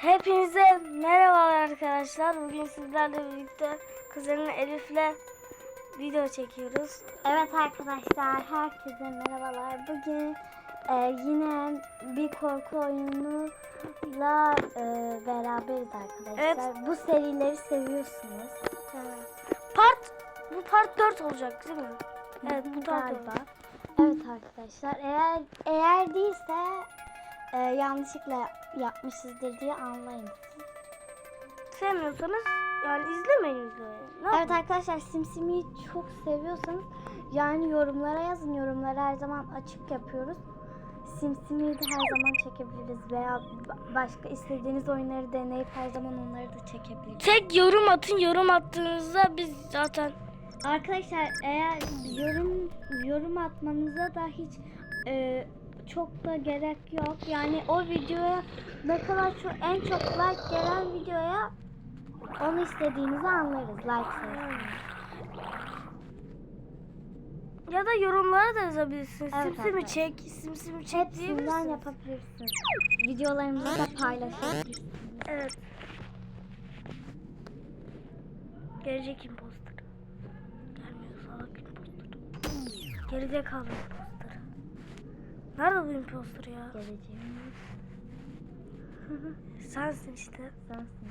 Hepinize merhabalar arkadaşlar. Bugün sizlerle birlikte kuzenim Elif'le video çekiyoruz. Evet arkadaşlar, herkese merhabalar. Bugün e, yine bir korku oyunuyla e, beraberiz arkadaşlar. Evet. Bu serileri seviyorsunuz. Part bu part 4 olacak değil mi? Evet bu part galiba. 4. Evet arkadaşlar, eğer eğer değilse e, yanlışlıkla yapmışızdır diye anlayın. Sevmiyorsanız yani izlemeyin videoyu. Evet arkadaşlar Simsimi'yi çok seviyorsanız yani yorumlara yazın. Yorumları her zaman açık yapıyoruz. Simsimi'yi de her zaman çekebiliriz veya ba- başka istediğiniz oyunları deneyip her zaman onları da çekebiliriz. Tek yorum atın. Yorum attığınızda biz zaten Arkadaşlar eğer yorum yorum atmanıza da hiç e, çok da gerek yok. Yani o videoya ne kadar çok en çok like gelen videoya onu istediğinizi anlarız. Like ya da yorumlara da yazabilirsiniz. Evet, simsimi evet. çek, simsimi çek Hepsinden diyebilirsiniz. yapabilirsiniz. Videolarımızı da paylaşabilirsiniz. Evet. Gelecek imposter. Gelmiyor salak imposter. Geride kaldı imposter. Nerede bu imposter ya? Geleceğimiz Sensin işte. sensin.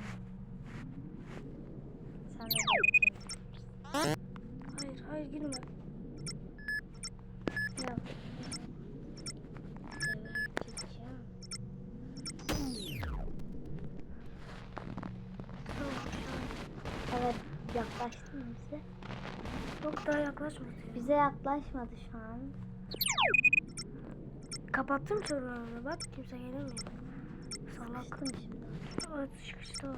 Sen de. Hayır hayır girme. Geberteceğim. Evet yaklaştı mı bize? Yok daha yaklaşmadı. Bize yaklaşmadı şu an. Kapattım sorunlarını bak kimse gelemiyor. Salak. Evet sıkıştılar.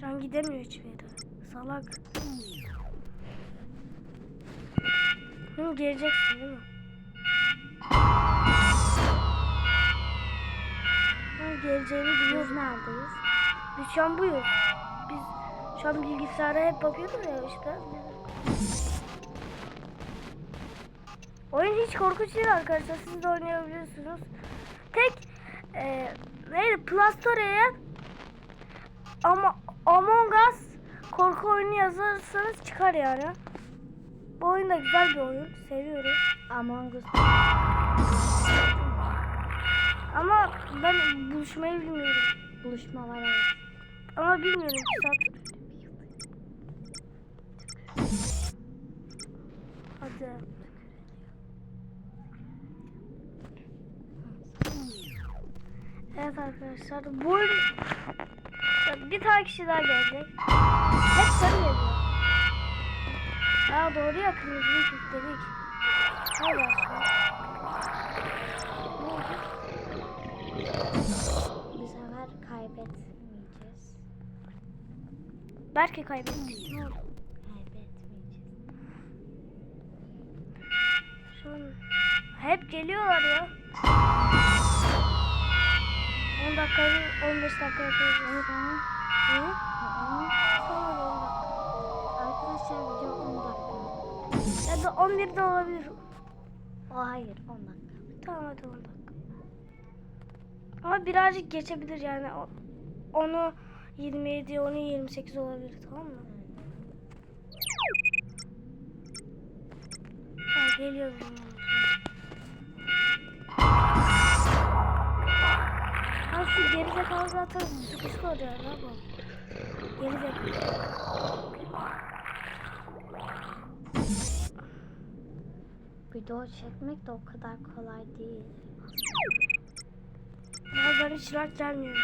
Şu an gidemiyor hiçbir yere. Salak. Hı, geleceksin değil mi? Ha, geleceğini biliyoruz. neredeyiz? Biz şu an buyuz. Biz şu an bilgisayara hep bakıyorduk ya işte. Oyun hiç korkunç değil arkadaşlar. Siz de oynayabiliyorsunuz. Tek e, neydi? Play Store'ya ama Among Us korku oyunu yazarsanız çıkar yani. Bu oyun da güzel bir oyun. Seviyorum. Among Us. Ama ben buluşmayı bilmiyorum. Buluşma var evet. Ama bilmiyorum. Saat... Hadi. Evet arkadaşlar bu bir tane kişi daha gelecek. Hep sarı geliyor. Aa doğru ya kırmızıyı kilitledik. Hayır aslında. Ne oldu? Bu sefer kaybetmeyeceğiz. Belki kaybettik. Ne oldu? Kaybetmeyeceğiz. Şu hep geliyorlar ya. 10 dakika, 15 dakika yapıyoruz. Sonra, Hı? Aa, Sonra da 10 dakika. arkadaşlar video 10 dakika. Ya da 11 de olabilir. O hayır 10 dakika. Tamam hadi 10 dakika. Ama birazcık geçebilir yani. Onu 27, onu 28 olabilir tamam mı? Ha, geliyor bu şu gerizekalı zaten sıkıştı oraya ne yapalım? Gerizekalı. Video çekmek de o kadar kolay değil. Bazen hiç rahat gelmiyor.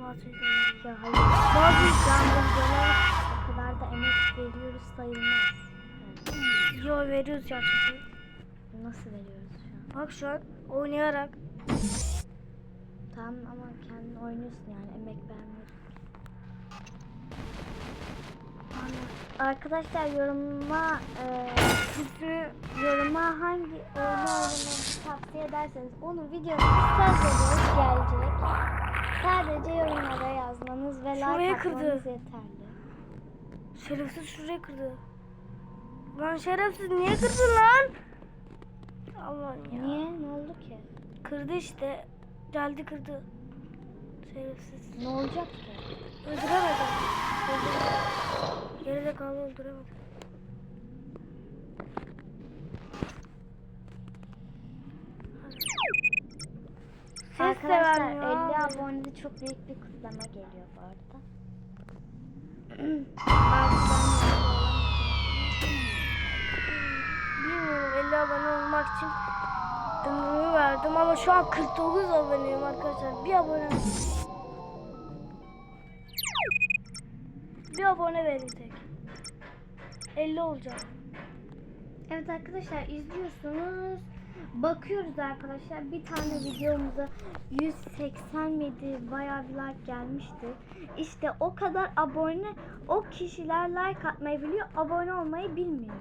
Bazı videolar. Ya hayır. Bazı videolar o kadar da emek veriyoruz sayılmaz. Yani Yo veriyoruz gerçekten. nasıl veriyoruz şu an? Bak şu an oynayarak. Tamam ama kendin oynuyorsun yani emek vermiyorsun. Arkadaşlar yoruma e, Üstünü yoruma hangi oyunu oynamanızı tavsiye ederseniz videosu söz veriyoruz gelecek. Sadece yorumlara yazmanız ve Şurayı like kırdı. atmanız yeterli. şerefsiz şuraya kırdı. Lan şerefsiz niye kırdın lan? Aman ya. Niye? Ne oldu ki? Kırdı işte. Geldi kırdı. Şerefsiz. Ne olacak ki? Öldüremedim. Geride kaldı öldüremedim. Ses de Arkadaşlar vermiyor 50 abi. abonede çok büyük bir kutlama geliyor bu arada. Bilmiyorum 50 abone olmak için ömrümü verdim ama şu an 49 aboneyim arkadaşlar. Bir abone Bir abone verin tek. 50 olacak. Evet arkadaşlar izliyorsunuz. Bakıyoruz arkadaşlar bir tane videomuza 187 bayağı bir like gelmişti. İşte o kadar abone o kişiler like atmayı biliyor abone olmayı bilmiyor.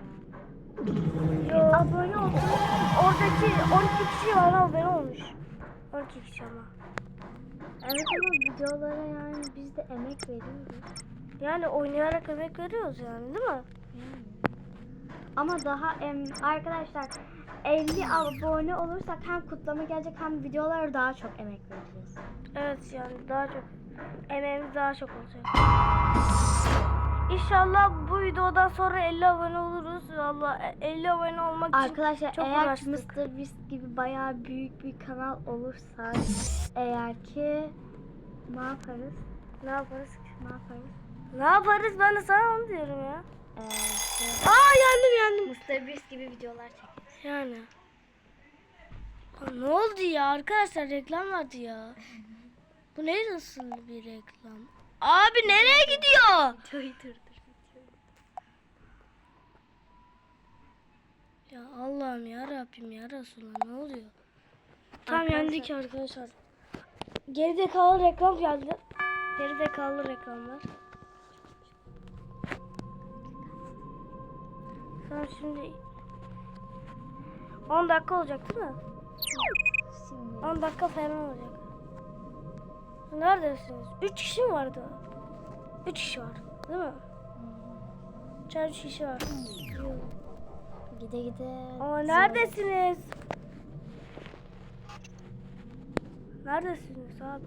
Abone olmayı oradaki 12 kişi var abone olmuş. 12 kişi ama. Evet ama videolara yani biz de emek veriyoruz. Yani oynayarak emek veriyoruz yani değil mi? Ama daha em, arkadaşlar 50 abone olursak hem kutlama gelecek hem videolara daha çok emek vereceğiz. Evet yani daha çok emeğimiz daha çok olacak. İnşallah bu videodan sonra 50 abone oluruz. Valla 50 abone olmak için Arkadaşlar çok eğer uğraştık. Mr. Beast gibi bayağı büyük bir kanal olursa eğer ki ne yaparız? ne yaparız? Ne yaparız? Ne yaparız ben de sana onu diyorum ya. Ee, şey, Aa yendim yendim. Mr. Beast gibi videolar çekeriz. Yani. Ne oldu ya arkadaşlar reklam vardı ya. Bu ne nasıl bir reklam? Abi nereye gidiyor? Ya Allah'ım ya Rabbim ya Resulallah ne oluyor? Tam Arkadaşlar- yendik arkadaşlar. Geride kalan reklam geldi. Geride kalan reklamlar. Sen şimdi 10 dakika olacak değil mi? Şimdi 10 dakika falan olacak. Neredesiniz? 3 kişi mi vardı? 3 kişi var. Değil mi? Çar 3 kişi var. Gide gide. Ama neredesiniz? Neredesiniz abi?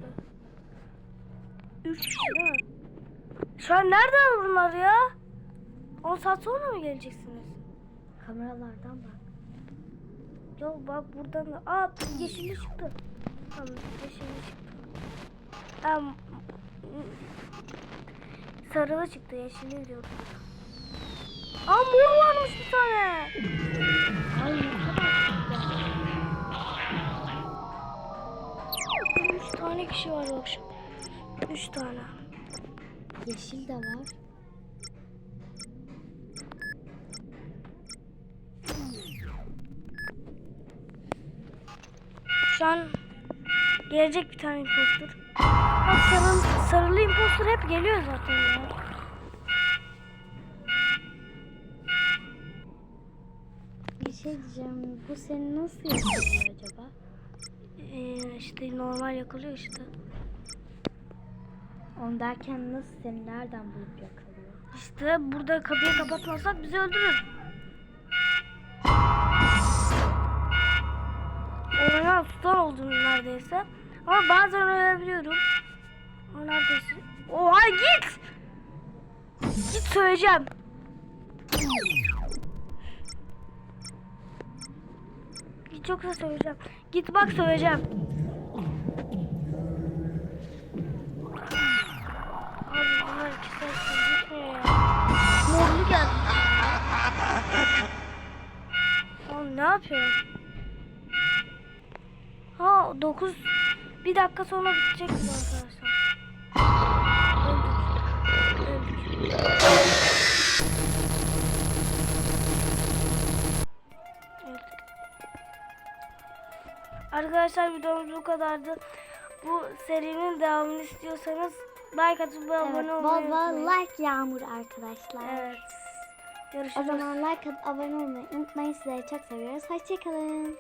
3 kişi değil mi? Şu an nerede bunlar ya? 10 saat sonra mı geleceksiniz? Kameralardan bak. Yok bak buradan da. Aa yeşilli çıktı. Tamam yeşilli çıktı. Ha, m- m- sarılı çıktı yeşilli diyordum. Aa mor varmış bir tane. Kişi var bak şu. Üç tane. Yeşil de var. Şu an gelecek bir tane impostor. Ha, sarı, sarılı impostor hep geliyor zaten ya. Bir şey diyeceğim. Bu seni nasıl yapıyor acaba? İşte normal yakalıyor işte. Onu derken nasıl seni nereden bulup yakalıyor? İşte burada kapıyı kapatmazsak bizi öldürür. Oyuna tutan oldum neredeyse. Ama bazen ölebiliyorum. O neredesin? Oha git! Git söyleyeceğim. Git yoksa söyleyeceğim. Git bak söyleyeceğim. Geldi. Oğlum ne yapıyor? Ha 9 bir dakika sonra bitecek bu arkadaşlar. Öldük. Öldük. Evet. Arkadaşlar videomuz bu kadardı. Bu serinin devamını istiyorsanız like atıp ve abone Evet, olmayı bol bol unutmayın. like yağmur arkadaşlar. Evet. O Görüşürüz. zaman like atıp abone olmayı unutmayın. Sizleri çok seviyoruz. Hoşçakalın.